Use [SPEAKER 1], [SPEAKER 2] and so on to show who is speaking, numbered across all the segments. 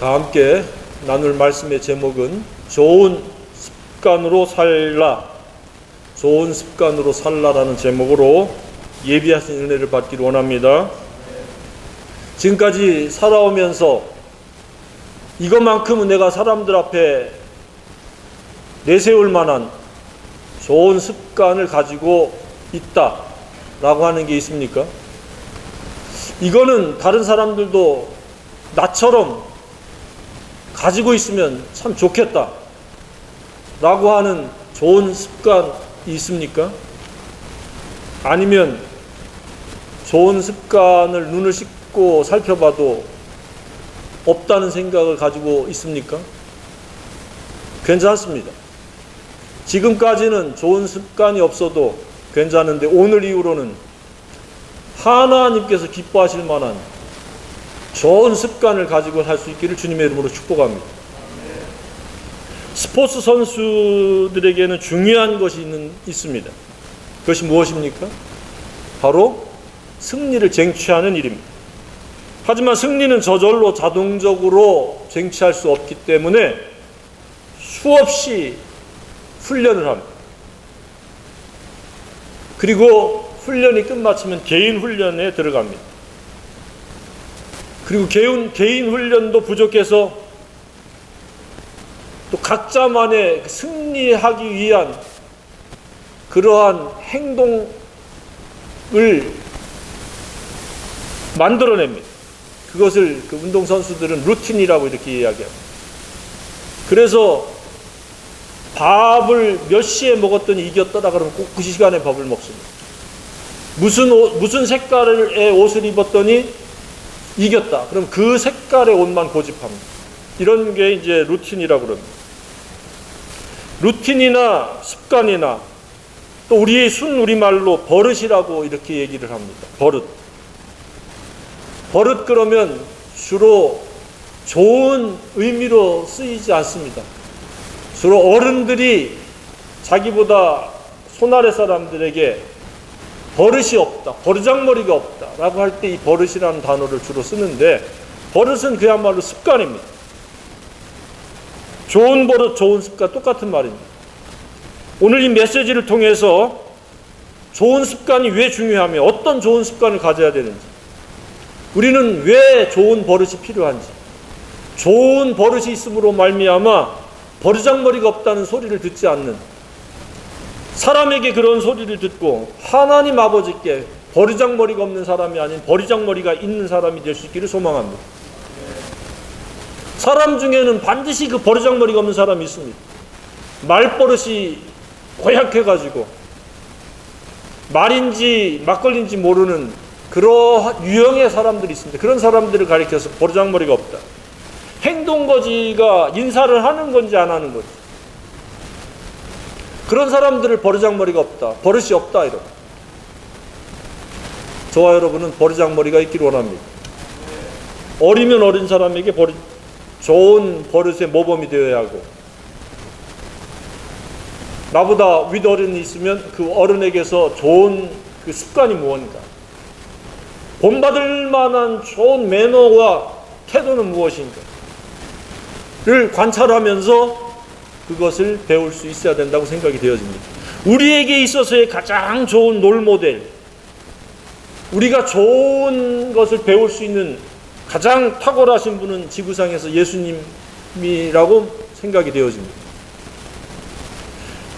[SPEAKER 1] 다 함께 나눌 말씀의 제목은 좋은 습관으로 살라, 좋은 습관으로 살라라는 제목으로 예비하신 은혜를 받기를 원합니다. 지금까지 살아오면서 이것만큼은 내가 사람들 앞에 내세울 만한 좋은 습관을 가지고 있다 라고 하는 게 있습니까? 이거는 다른 사람들도 나처럼 가지고 있으면 참 좋겠다. 라고 하는 좋은 습관이 있습니까? 아니면 좋은 습관을 눈을 씻고 살펴봐도 없다는 생각을 가지고 있습니까? 괜찮습니다. 지금까지는 좋은 습관이 없어도 괜찮은데 오늘 이후로는 하나님께서 기뻐하실 만한 좋은 습관을 가지고 할수 있기를 주님의 이름으로 축복합니다. 스포츠 선수들에게는 중요한 것이 있는, 있습니다. 그것이 무엇입니까? 바로 승리를 쟁취하는 일입니다. 하지만 승리는 저절로 자동적으로 쟁취할 수 없기 때문에 수없이 훈련을 합니다. 그리고 훈련이 끝마치면 개인 훈련에 들어갑니다. 그리고 개인, 개인 훈련도 부족해서 또 각자만의 승리하기 위한 그러한 행동을 만들어냅니다. 그것을 그 운동선수들은 루틴이라고 이렇게 이야기합니다. 그래서 밥을 몇 시에 먹었더니 이겼더라 그러면 꼭 그 시간에 밥을 먹습니다. 무슨 옷, 무슨 색깔의 옷을 입었더니 이겼다. 그럼 그 색깔의 옷만 고집합니다. 이런 게 이제 루틴이라고 그럽니다. 루틴이나 습관이나 또 우리의 순 우리말로 버릇이라고 이렇게 얘기를 합니다. 버릇. 버릇 그러면 주로 좋은 의미로 쓰이지 않습니다. 주로 어른들이 자기보다 손아래 사람들에게 버릇이 없다, 버르장머리가 없다 라고 할 때 이 버릇이라는 단어를 주로 쓰는데 버릇은 그야말로 습관입니다. 좋은 버릇, 좋은 습관 똑같은 말입니다. 오늘 이 메시지를 통해서 좋은 습관이 왜 중요하며 어떤 좋은 습관을 가져야 되는지 우리는 왜 좋은 버릇이 필요한지 좋은 버릇이 있음으로 말미암아 버르장머리가 없다는 소리를 듣지 않는 사람에게 그런 소리를 듣고 하나님 아버지께 버리장머리가 없는 사람이 아닌 버리장머리가 있는 사람이 될 수 있기를 소망합니다. 사람 중에는 반드시 그 버리장머리가 없는 사람이 있습니다. 말버릇이 고약해가지고 말인지 막걸리인지 모르는 그러한 유형의 사람들이 있습니다. 그런 사람들을 가리켜서 버리장머리가 없다. 행동거지가 인사를 하는 건지 안 하는 건지 그런 사람들을 버르장머리가 없다. 버릇이 없다. 이런. 저와 여러분은 버르장머리가 있기를 원합니다. 어리면 어린 사람에게 버릇, 좋은 버릇의 모범이 되어야 하고 나보다 윗어른이 있으면 그 어른에게서 좋은 그 습관이 무엇인가 본받을 만한 좋은 매너와 태도는 무엇인가 를 관찰하면서 그것을 배울 수 있어야 된다고 생각이 되어집니다. 우리에게 있어서의 가장 좋은 롤 모델, 우리가 좋은 것을 배울 수 있는 가장 탁월하신 분은 지구상에서 예수님이라고 생각이 되어집니다.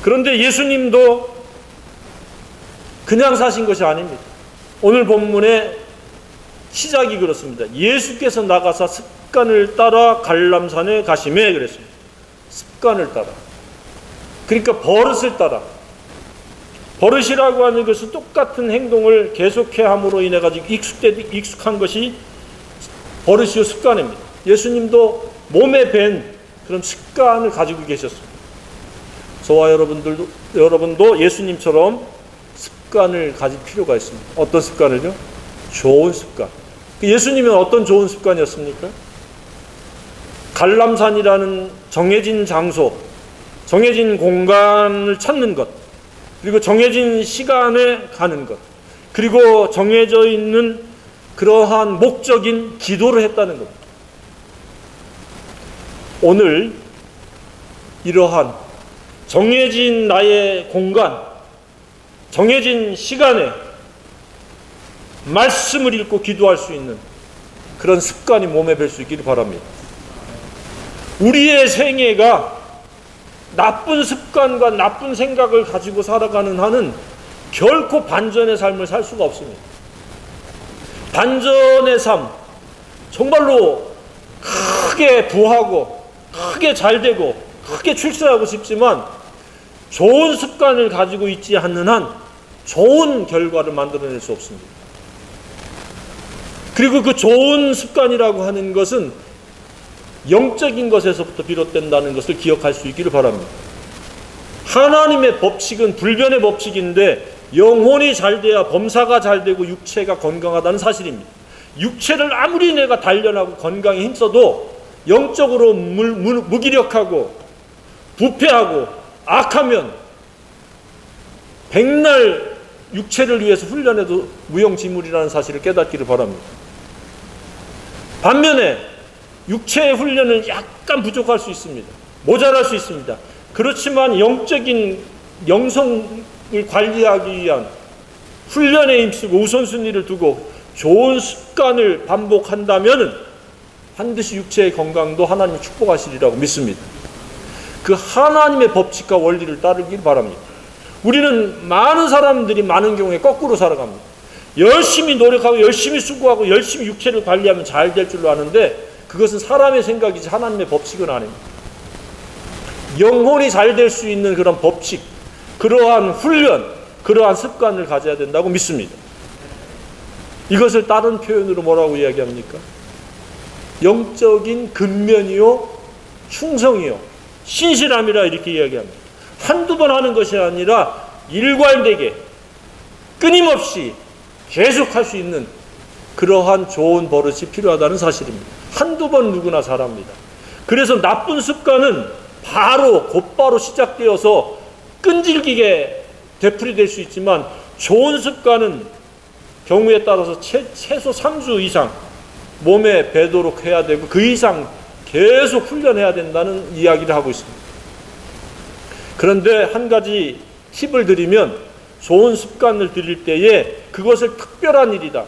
[SPEAKER 1] 그런데 예수님도 그냥 사신 것이 아닙니다. 오늘 본문의 시작이 그렇습니다. 예수께서 나가사 습관을 따라 갈람산에 가심에 그랬습니다. 습관을 따라. 그러니까 버릇을 따라. 버릇이라고 하는 것은 똑같은 행동을 계속해 함으로 인해 가지고 익숙되 익숙한 것이 버릇이요 습관입니다. 예수님도 몸에 밴 그런 습관을 가지고 계셨습니다. 저와 여러분들도 여러분도 예수님처럼 습관을 가질 필요가 있습니다. 어떤 습관을요? 좋은 습관. 그 예수님은 어떤 좋은 습관이었습니까? 갈람산이라는 정해진 장소, 정해진 공간을 찾는 것, 그리고 정해진 시간에 가는 것, 그리고 정해져 있는 그러한 목적인 기도를 했다는 것. 오늘 이러한 정해진 나의 공간, 정해진 시간에 말씀을 읽고 기도할 수 있는 그런 습관이 몸에 뵐 수 있기를 바랍니다. 우리의 생애가 나쁜 습관과 나쁜 생각을 가지고 살아가는 한은 결코 반전의 삶을 살 수가 없습니다. 반전의 삶, 정말로 크게 부하고, 크게 잘 되고, 크게 출세하고 싶지만, 좋은 습관을 가지고 있지 않는 한 좋은 결과를 만들어낼 수 없습니다. 그리고 그 좋은 습관이라고 하는 것은 영적인 것에서부터 비롯된다는 것을 기억할 수 있기를 바랍니다. 하나님의 법칙은 불변의 법칙인데 영혼이 잘 돼야 범사가 잘 되고 육체가 건강하다는 사실입니다. 육체를 아무리 내가 단련하고 건강에 힘써도 영적으로 무, 무, 무기력하고 부패하고 악하면 백날 육체를 위해서 훈련해도 무용지물이라는 사실을 깨닫기를 바랍니다. 반면에 육체의 훈련은 약간 부족할 수 있습니다. 모자랄 수 있습니다. 그렇지만 영적인 영성을 관리하기 위한 훈련에 힘쓰고 우선순위를 두고 좋은 습관을 반복한다면 반드시 육체의 건강도 하나님 축복하시리라고 믿습니다. 그 하나님의 법칙과 원리를 따르길 바랍니다. 우리는 많은 사람들이 많은 경우에 거꾸로 살아갑니다. 열심히 노력하고 열심히 수고하고 열심히 육체를 관리하면 잘 될 줄로 아는데 그것은 사람의 생각이지 하나님의 법칙은 아닙니다. 영혼이 잘 될 수 있는 그런 법칙, 그러한 훈련, 그러한 습관을 가져야 된다고 믿습니다. 이것을 다른 표현으로 뭐라고 이야기합니까? 영적인 근면이요, 충성이요, 신실함이라 이렇게 이야기합니다. 한두 번 하는 것이 아니라 일관되게 끊임없이 계속 할 수 있는 그러한 좋은 버릇이 필요하다는 사실입니다. 한두 번 누구나 잘합니다. 그래서 나쁜 습관은 바로 곧바로 시작되어서 끈질기게 되풀이될 수 있지만 좋은 습관은 경우에 따라서 최, 최소 3주 이상 몸에 배도록 해야 되고 그 이상 계속 훈련해야 된다는 이야기를 하고 있습니다. 그런데 한 가지 팁을 드리면 좋은 습관을 들일 때에 그것을 특별한 일이다.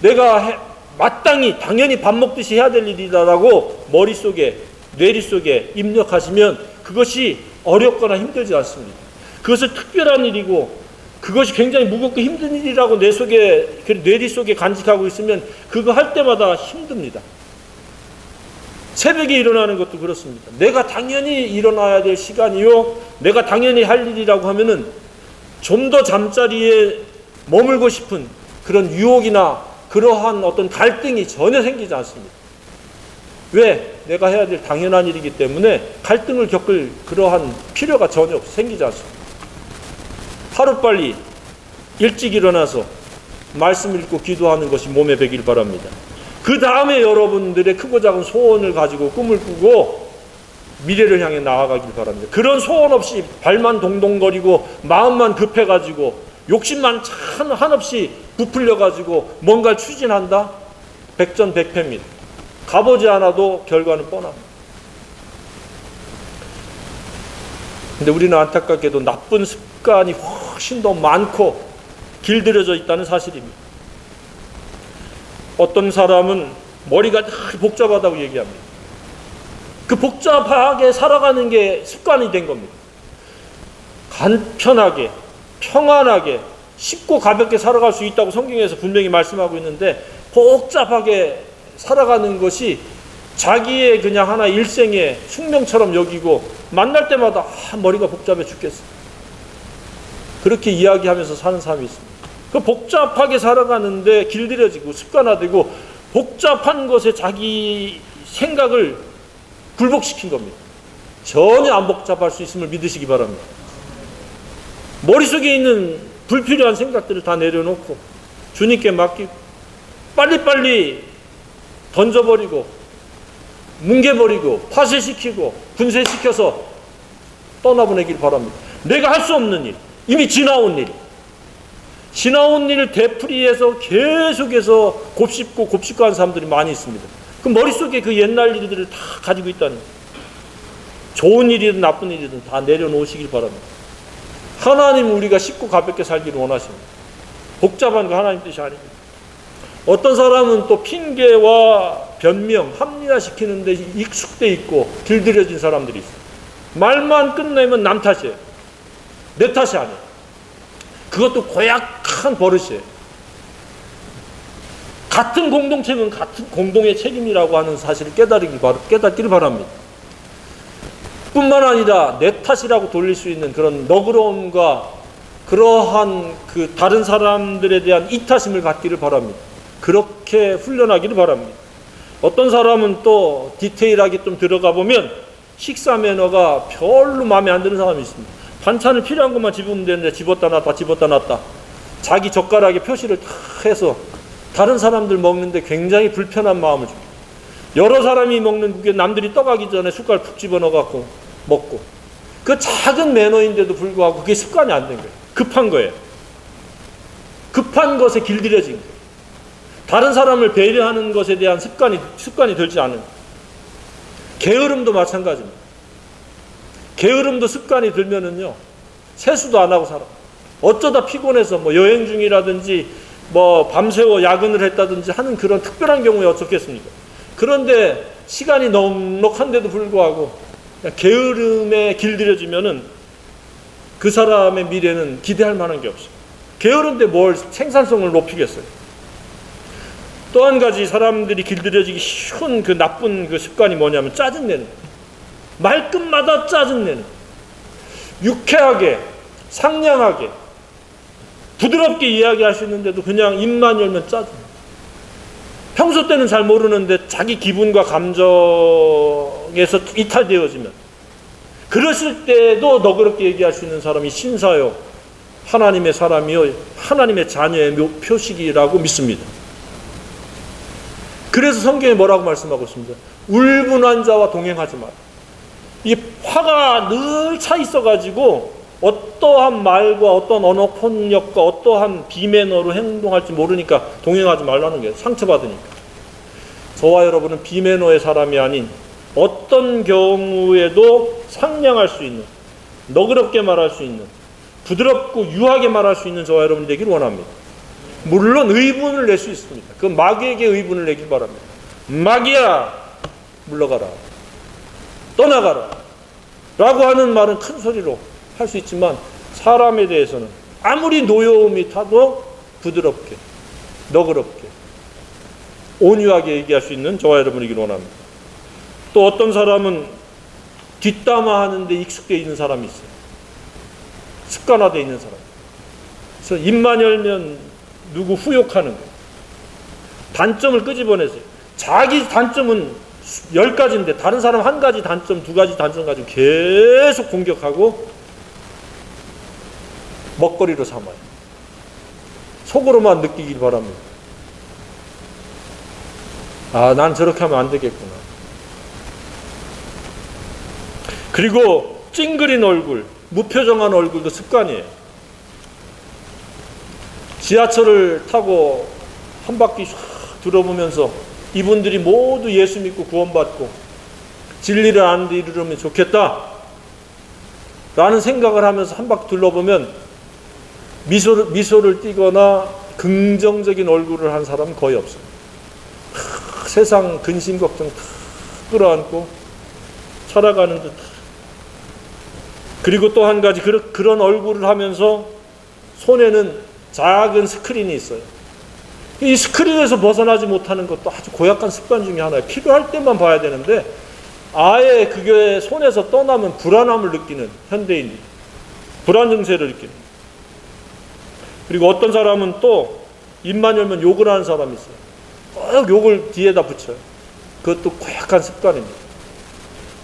[SPEAKER 1] 내가 해, 마땅히 당연히 밥 먹듯이 해야 될 일이다라고 머릿속에 뇌리속에 입력하시면 그것이 어렵거나 힘들지 않습니다. 그것을 특별한 일이고 그것이 굉장히 무겁고 힘든 일이라고 내 속에 뇌리 속에 간직하고 있으면 그거 할 때마다 힘듭니다. 새벽에 일어나는 것도 그렇습니다. 내가 당연히 일어나야 될 시간이요. 내가 당연히 할 일이라고 하면은 좀 더 잠자리에 머물고 싶은 그런 유혹이나 그러한 어떤 갈등이 전혀 생기지 않습니다. 왜? 내가 해야 될 당연한 일이기 때문에 갈등을 겪을 그러한 필요가 전혀 생기지 않습니다. 하루빨리 일찍 일어나서 말씀 읽고 기도하는 것이 몸에 배길 바랍니다. 그 다음에 여러분들의 크고 작은 소원을 가지고 꿈을 꾸고 미래를 향해 나아가길 바랍니다. 그런 소원 없이 발만 동동거리고 마음만 급해가지고 욕심만 참 한없이 부풀려가지고 뭔가를 추진한다? 백전백패입니다. 가보지 않아도 결과는 뻔합니다. 근데 우리는 안타깝게도 나쁜 습관이 훨씬 더 많고 길들여져 있다는 사실입니다. 어떤 사람은 머리가 복잡하다고 얘기합니다. 그 복잡하게 살아가는 게 습관이 된 겁니다. 간편하게, 평안하게, 쉽고 가볍게 살아갈 수 있다고 성경에서 분명히 말씀하고 있는데 복잡하게 살아가는 것이 자기의 그냥 하나 일생의 숙명처럼 여기고 만날 때마다 아, 머리가 복잡해 죽겠어. 그렇게 이야기하면서 사는 사람이 있습니다. 그 복잡하게 살아가는데 길들여지고 습관화되고 복잡한 것에 자기 생각을 굴복시킨 겁니다. 전혀 안 복잡할 수 있음을 믿으시기 바랍니다. 머릿속에 있는 불필요한 생각들을 다 내려놓고 주님께 맡기고 빨리빨리 던져버리고 뭉개버리고 파쇄시키고 분쇄시켜서 떠나보내길 바랍니다. 내가 할 수 없는 일, 이미 지나온 일, 지나온 일을 되풀이해서 계속해서 곱씹고 곱씹고 하는 사람들이 많이 있습니다. 그 머릿속에 그 옛날 일들을 다 가지고 있다는. 좋은 일이든 나쁜 일이든 다 내려놓으시길 바랍니다. 하나님 우리가 쉽고 가볍게 살기를 원하십니다. 복잡한 거 하나님 뜻이 아닙니다. 어떤 사람은 또 핑계와 변명, 합리화시키는 데 익숙돼 있고 길들여진 사람들이 있어요. 말만 끝내면 남 탓이에요. 내 탓이 아니에요. 그것도 고약한 버릇이에요. 같은 공동체는 같은 공동의 책임이라고 하는 사실을 깨달기, 깨닫기를 바랍니다. 뿐만 아니라 내 탓이라고 돌릴 수 있는 그런 너그러움과 그러한 그 다른 사람들에 대한 이타심을 갖기를 바랍니다. 그렇게 훈련하기를 바랍니다. 어떤 사람은 또 디테일하게 좀 들어가 보면 식사 매너가 별로 마음에 안 드는 사람이 있습니다. 반찬을 필요한 것만 집으면 되는데 집었다 놨다 집었다 놨다 자기 젓가락에 표시를 다 해서 다른 사람들 먹는데 굉장히 불편한 마음을 줍니다. 여러 사람이 먹는 국에 남들이 떠가기 전에 숟갈 푹 집어넣어 갖고 먹고 그 작은 매너인데도 불구하고 그게 습관이 안 된 거예요. 급한 거예요. 급한 것에 길들여진 거예요. 다른 사람을 배려하는 것에 대한 습관이 습관이 들지 않은 거예요. 게으름도 마찬가지입니다. 게으름도 습관이 들면은요 세수도 안 하고 살아. 어쩌다 피곤해서 뭐 여행 중이라든지 뭐 밤새워 야근을 했다든지 하는 그런 특별한 경우에 어떻겠습니까? 그런데 시간이 넉넉한데도 불구하고 게으름에 길들여지면은 그 사람의 미래는 기대할 만한 게 없어요. 게으른데 뭘 생산성을 높이겠어요. 또 한 가지 사람들이 길들여지기 쉬운 그 나쁜 그 습관이 뭐냐면 짜증내는. 말끝마다 짜증내는 유쾌하게 상냥하게 부드럽게 이야기할 수 있는데도 그냥 입만 열면 짜증 평소 때는 잘 모르는데 자기 기분과 감정에서 이탈되어지면 그러실 때도 너그럽게 얘기할 수 있는 사람이 신사요 하나님의 사람이요 하나님의 자녀의 표식이라고 믿습니다. 그래서 성경에 뭐라고 말씀하고 있습니다. 울분한 자와 동행하지 마라. 이 화가 늘 차 있어가지고 어떠한 말과 어떤 언어 폭력과 어떠한 비매너로 행동할지 모르니까 동행하지 말라는 게 상처받으니까. 저와 여러분은 비매너의 사람이 아닌 어떤 경우에도 상냥할 수 있는 너그럽게 말할 수 있는 부드럽고 유하게 말할 수 있는 저와 여러분 되기를 원합니다. 물론 의분을 낼 수 있습니다. 그 마귀에게 의분을 내길 바랍니다. 마귀야 물러가라. 떠나가라. 라고 하는 말은 큰 소리로 할 수 있지만 사람에 대해서는 아무리 노여움이 타도 부드럽게, 너그럽게, 온유하게 얘기할 수 있는 저와 여러분이길 원합니다. 또 어떤 사람은 뒷담화 하는데 익숙해 있는 사람이 있어요. 습관화되어 있는 사람. 그래서 입만 열면 누구 후욕하는 거예요. 단점을 끄집어내세요. 자기 단점은 열 가지인데 다른 사람 한 가지 단점, 두 가지 단점 가지고 계속 공격하고 먹거리로 삼아요. 속으로만 느끼길 바랍니다. 아, 난 저렇게 하면 안 되겠구나. 그리고 찡그린 얼굴, 무표정한 얼굴도 습관이에요. 지하철을 타고 한 바퀴 쫙 들어보면서 이분들이 모두 예수 믿고 구원받고 진리를 아는 데 이르면 좋겠다. 라는 생각을 하면서 한 바퀴 둘러보면 미소를, 미소를 띠거나 긍정적인 얼굴을 한 사람은 거의. 하, 세상 근심 걱정 다 끌어안고 살아가는 듯. 그리고 또 한 가지 그런 얼굴을 하면서 손에는 작은 스크린이 있어요. 이 스크린에서 벗어나지 못하는 것도 아주 고약한 습관 중에 하나예요. 필요할 때만 봐야 되는데 아예 그게 손에서 떠나면 불안함을 느끼는 현대인이 불안 증세를 느끼는 그리고 어떤 사람은 또 입만 열면 욕을 하는 사람이 있어요. 꼭 욕을 뒤에다 붙여요. 그것도 고약한 습관입니다.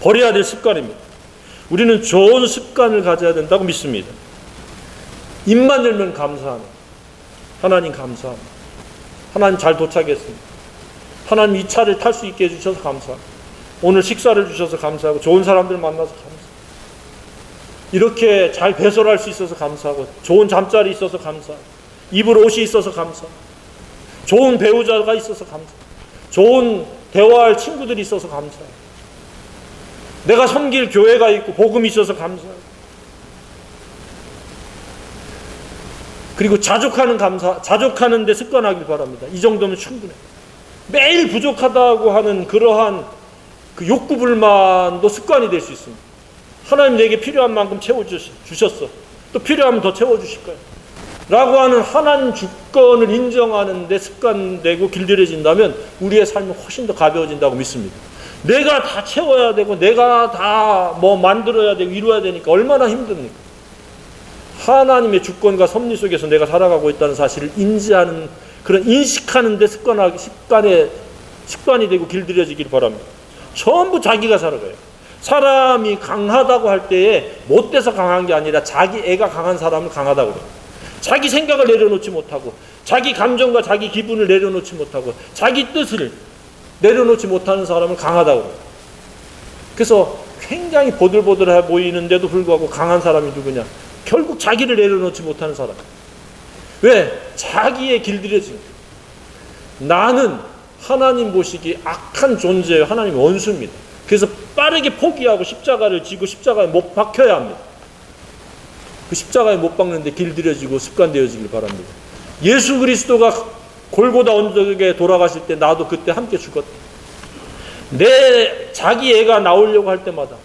[SPEAKER 1] 버려야 될 습관입니다. 우리는 좋은 습관을 가져야 된다고 믿습니다. 입만 열면 감사하는 하나님 감사합니다. 하나님 잘 도착했습니다. 하나님 이 차를 탈 수 있게 해주셔서 감사합니다. 오늘 식사를 주셔서 감사하고 좋은 사람들 만나서 감사합니다. 이렇게 잘 배설할 수 있어서 감사하고 좋은 잠자리 있어서 감사하고 입을 옷이 있어서 감사하고 좋은 배우자가 있어서 감사하고 좋은 대화할 친구들이 있어서 감사해요. 내가 섬길 교회가 있고 복음이 있어서 감사해요. 그리고 자족하는 감사, 자족하는 데 습관하길 바랍니다. 이 정도면 충분해. 매일 부족하다고 하는 그러한 그 욕구 불만도 습관이 될 수 있습니다. 하나님 내게 필요한 만큼 채워주셨어. 또 필요하면 더 채워주실 거예요. 라고 하는 하나님 주권을 인정하는 데 습관되고 길들여진다면 우리의 삶이 훨씬 더 가벼워진다고 믿습니다. 내가 다 채워야 되고 내가 다 뭐 만들어야 되고 이루어야 되니까 얼마나 힘듭니까? 하나님의 주권과 섭리 속에서 내가 살아가고 있다는 사실을 인지하는 그런 인식하는 데 습관하기 습관에 습관이 되고 길들여지기를 바랍니다. 전부 자기가 살아가요. 사람이 강하다고 할 때에 못돼서 강한 게 아니라 자기 애가 강한 사람을 강하다고 그래요. 자기 생각을 내려놓지 못하고 자기 감정과 자기 기분을 내려놓지 못하고 자기 뜻을 내려놓지 못하는 사람을 강하다고 그래요. 그래서 굉장히 보들보들해 보이는데도 불구하고 강한 사람이 누구냐? 결국 자기를 내려놓지 못하는 사람. 왜? 자기의 길들여진 나는 하나님 보시기 악한 존재예요. 하나님 원수입니다. 그래서 빠르게 포기하고 십자가를 지고 십자가에 못 박혀야 합니다. 그 십자가에 못 박는데 길들여지고 습관되어지길 바랍니다. 예수 그리스도가 골고다 언덕에 돌아가실 때 나도 그때 함께 죽었다. 내 자기 애가 나오려고 할 때마다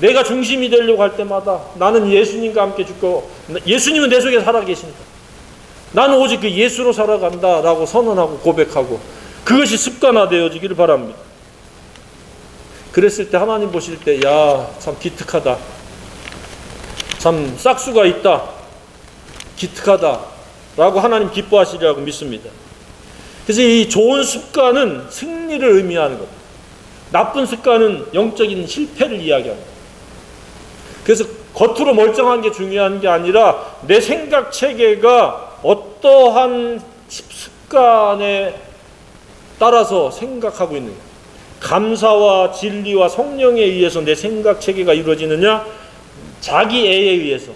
[SPEAKER 1] 내가 중심이 되려고 할 때마다 나는 예수님과 함께 죽고 예수님은 내 속에 살아 계신다. 나는 오직 그 예수로 살아간다라고 선언하고 고백하고 그것이 습관화되어지기를 바랍니다. 그랬을 때 하나님 보실 때 야 참 기특하다. 참 싹수가 있다. 기특하다. 라고 하나님 기뻐하시리라고 믿습니다. 그래서 이 좋은 습관은 승리를 의미하는 것. 나쁜 습관은 영적인 실패를 이야기합니다. 그래서 겉으로 멀쩡한 게 중요한 게 아니라 내 생각 체계가 어떠한 습관에 따라서 생각하고 있느냐. 감사와 진리와 성령에 의해서 내 생각 체계가 이루어지느냐? 자기 애에 의해서.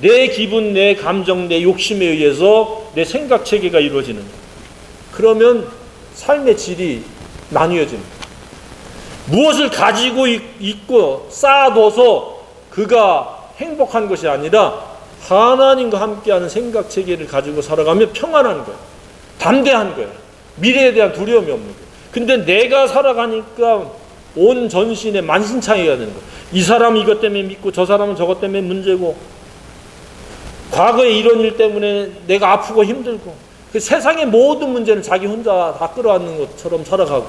[SPEAKER 1] 내 기분, 내 감정, 내 욕심에 의해서 내 생각 체계가 이루어지느냐. 그러면 삶의 질이 나뉘어집니다. 무엇을 가지고 있고 쌓아둬서 그가 행복한 것이 아니라 하나님과 함께하는 생각 체계를 가지고 살아가면 평안한 거예요. 담대한 거예요. 미래에 대한 두려움이 없는 거예요. 근데 내가 살아가니까 온 전신에 만신창이가 되는 거예요. 이 사람 이것 때문에 믿고 저 사람은 저것 때문에 문제고 과거에 이런 일 때문에 내가 아프고 힘들고 그 세상의 모든 문제는 자기 혼자 다 끌어안는 것처럼 살아가고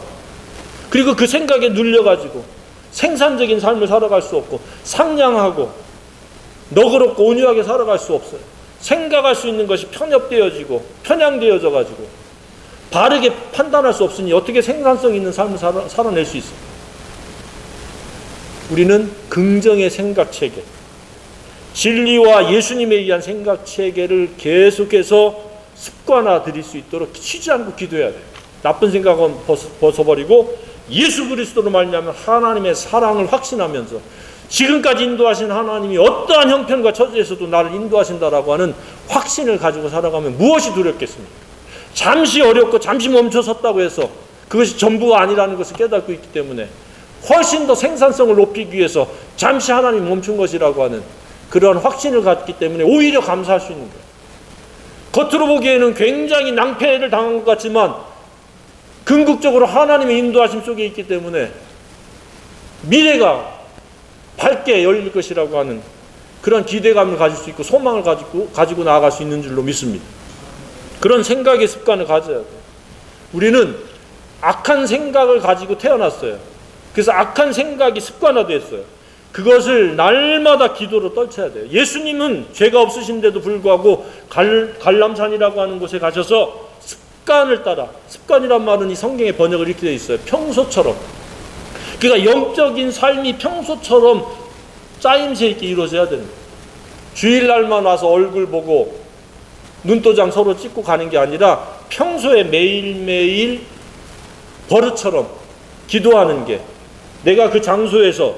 [SPEAKER 1] 그리고 그 생각에 눌려가지고 생산적인 삶을 살아갈 수 없고 상냥하고 너그럽고 온유하게 살아갈 수 없어요. 생각할 수 있는 것이 편협되어지고 편향되어져 가지고 바르게 판단할 수 없으니 어떻게 생산성 있는 삶을 살아, 살아낼 수 있어요? 우리는 긍정의 생각 체계, 진리와 예수님에 의한 생각 체계를 계속해서 습관화 드릴 수 있도록 쉬지 않고 기도해야 돼요. 나쁜 생각은 벗어, 버리고 예수 그리스도로 말미암아 하나님의 사랑을 확신하면서 지금까지 인도하신 하나님이 어떠한 형편과 처지에서도 나를 인도하신다라고 하는 확신을 가지고 살아가면 무엇이 두렵겠습니까? 잠시 어렵고 잠시 멈춰 섰다고 해서 그것이 전부가 아니라는 것을 깨닫고 있기 때문에 훨씬 더 생산성을 높이기 위해서 잠시 하나님 멈춘 것이라고 하는 그런 확신을 갖기 때문에 오히려 감사할 수 있는 거예요. 겉으로 보기에는 굉장히 낭패를 당한 것 같지만 궁극적으로 하나님의 인도하심 속에 있기 때문에 미래가 밝게 열릴 것이라고 하는 그런 기대감을 가질 수 있고 소망을 가지고 가지고 나아갈 수 있는 줄로 믿습니다. 그런 생각의 습관을 가져야 돼요. 우리는 악한 생각을 가지고 태어났어요. 그래서 악한 생각이 습관화됐어요. 그것을 날마다 기도로 떨쳐야 돼요. 예수님은 죄가 없으신데도 불구하고 갈, 갈람산이라고 하는 곳에 가셔서 습관을 따라 습관이란 말은 이 성경의 번역을 이렇게 되어 있어요. 평소처럼. 그러니까 영적인 삶이 평소처럼 짜임새 있게 이루어져야 거예요. 주일날만 와서 얼굴 보고 눈도장 서로 찍고 가는 게 아니라 평소에 매일매일 버릇처럼 기도하는 게 내가 그 장소에서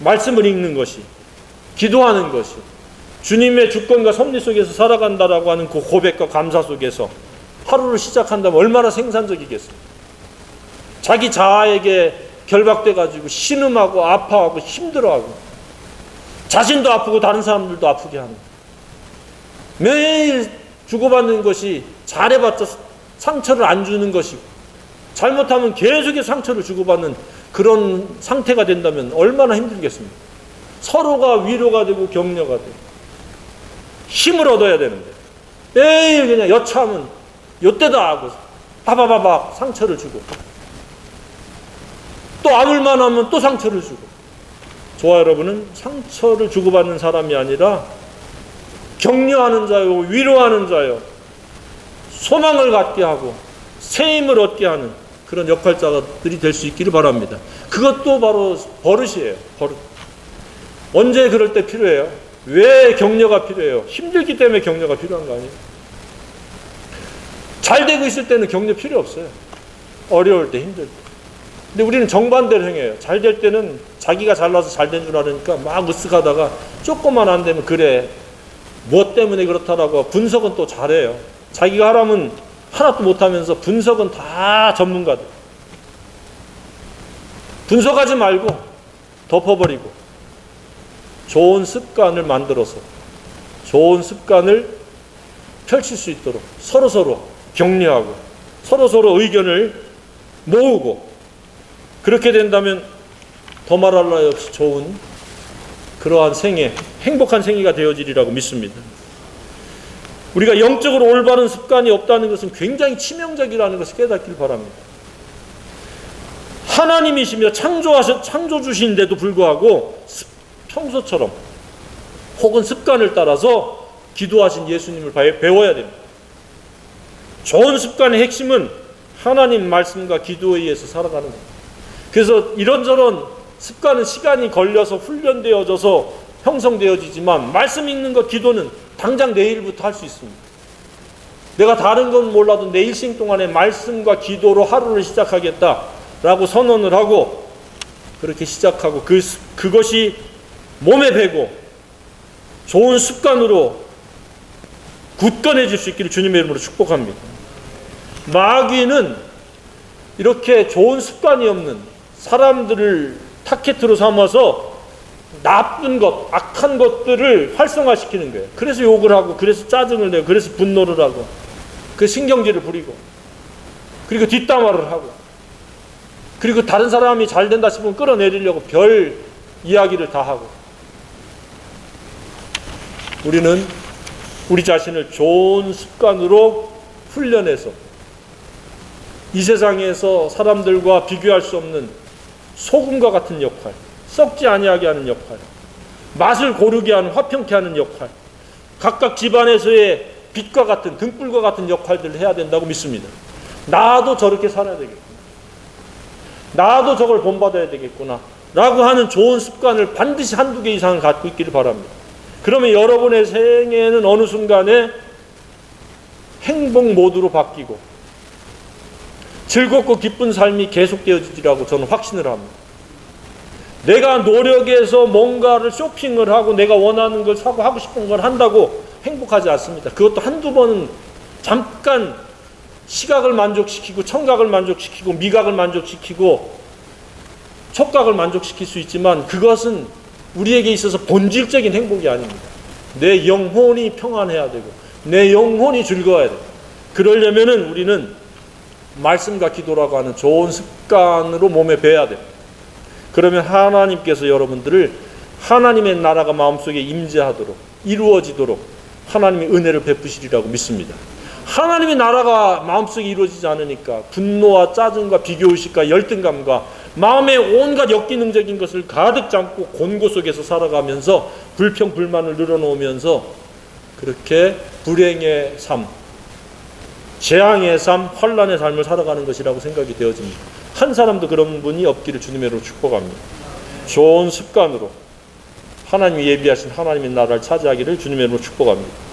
[SPEAKER 1] 말씀을 읽는 것이 기도하는 것이 주님의 주권과 섭리 속에서 살아간다라고 하는 그 고백과 감사 속에서 하루를 시작한다면 얼마나 생산적이겠어요. 자기 자아에게 결박돼 가지고 신음하고 아파하고 힘들어하고 자신도 아프고 다른 사람들도 아프게 하는 매일 주고받는 것이 잘해봤자 상처를 안 주는 것이고 잘못하면 계속의 상처를 주고받는 그런 상태가 된다면 얼마나 힘들겠습니까? 서로가 위로가 되고 격려가 되고 힘을 얻어야 되는데 매일 그냥 여차하면 요때다 하고 바바바박 상처를 주고 또 아물만 하면 또 상처를 주고 저와 여러분은 상처를 주고받는 사람이 아니라 격려하는 자요 위로하는 자요 소망을 갖게 하고 새 힘을 얻게 하는 그런 역할자들이 될 수 있기를 바랍니다. 그것도 바로 버릇이에요. 버릇. 언제 그럴 때 필요해요? 왜 격려가 필요해요? 힘들기 때문에 격려가 필요한 거 아니에요? 잘 되고 있을 때는 격려 필요 없어요. 어려울 때, 힘들 때. 근데 우리는 정반대로 행해요. 잘 될 때는 자기가 잘나서 잘 된 줄 아니까 막 으쓱하다가 조금만 안 되면 그래. 무엇 때문에 그렇다라고 분석은 또 잘해요. 자기가 하라면 하나도 못하면서 분석은 다 전문가들. 분석하지 말고 덮어버리고 좋은 습관을 만들어서 좋은 습관을 펼칠 수 있도록 서로 서로 격려하고 서로 서로 의견을 모으고 그렇게 된다면 더 말할 나위 없이 좋은 그러한 생애, 행복한 생애가 되어지리라고 믿습니다. 우리가 영적으로 올바른 습관이 없다는 것은 굉장히 치명적이라는 것을 깨닫길 바랍니다. 하나님이시며 창조하셔 창조 주신데도 불구하고 평소처럼 혹은 습관을 따라서 기도하신 예수님을 배워야 됩니다. 좋은 습관의 핵심은 하나님 말씀과 기도에 의해서 살아가는 겁니다. 그래서 이런저런 습관은 시간이 걸려서 훈련되어져서 형성되어지지만 말씀 읽는 것, 기도는 당장 내일부터 할 수 있습니다. 내가 다른 건 몰라도 내 일생 동안에 말씀과 기도로 하루를 시작하겠다라고 선언을 하고 그렇게 시작하고 그, 그것이 몸에 배고 좋은 습관으로 굳건해질 수 있기를 주님의 이름으로 축복합니다. 마귀는 이렇게 좋은 습관이 없는 사람들을 타켓으로 삼아서 나쁜 것, 악한 것들을 활성화시키는 거예요. 그래서 욕을 하고, 그래서 짜증을 내고, 그래서 분노를 하고, 그 신경질을 부리고, 그리고 뒷담화를 하고, 그리고 다른 사람이 잘 된다 싶으면 끌어내리려고 별 이야기를 다 하고. 우리는 우리 자신을 좋은 습관으로 훈련해서 이 세상에서 사람들과 비교할 수 없는 소금과 같은 역할, 썩지 아니하게 하는 역할, 맛을 고르게 하는 화평케 하는 역할, 각각 집안에서의 빛과 같은 등불과 같은 역할들을 해야 된다고 믿습니다. 나도 저렇게 살아야 되겠구나. 나도 저걸 본받아야 되겠구나. 라고 하는 좋은 습관을 반드시 한두 개 이상은 갖고 있기를 바랍니다. 그러면 여러분의 생애는 어느 순간에 행복 모드로 바뀌고 즐겁고 기쁜 삶이 계속되어지리라고 저는 확신을 합니다. 내가 노력해서 뭔가를 쇼핑을 하고 내가 원하는 걸 사고 하고 싶은 걸 한다고 행복하지 않습니다. 그것도 한두 번은 잠깐 시각을 만족시키고 청각을 만족시키고 미각을 만족시키고 촉각을 만족시킬 수 있지만 그것은 우리에게 있어서 본질적인 행복이 아닙니다. 내 영혼이 평안해야 되고 내 영혼이 즐거워야 되고 그러려면은 우리는 말씀과 기도라고 하는 좋은 습관으로 몸에 배야 됩니다. 그러면 하나님께서 여러분들을 하나님의 나라가 마음속에 임재하도록 이루어지도록 하나님의 은혜를 베푸시리라고 믿습니다. 하나님의 나라가 마음속에 이루어지지 않으니까 분노와 짜증과 비교의식과 열등감과 마음의 온갖 역기능적인 것을 가득 담고 곤고 속에서 살아가면서 불평 불만을 늘어놓으면서 그렇게 불행의 삶, 재앙의 삶, 환란의 삶을 살아가는 것이라고 생각이 되어집니다. 한 사람도 그런 분이 없기를 주님으로 축복합니다. 좋은 습관으로 하나님이 예비하신 하나님의 나라를 차지하기를 주님으로 축복합니다.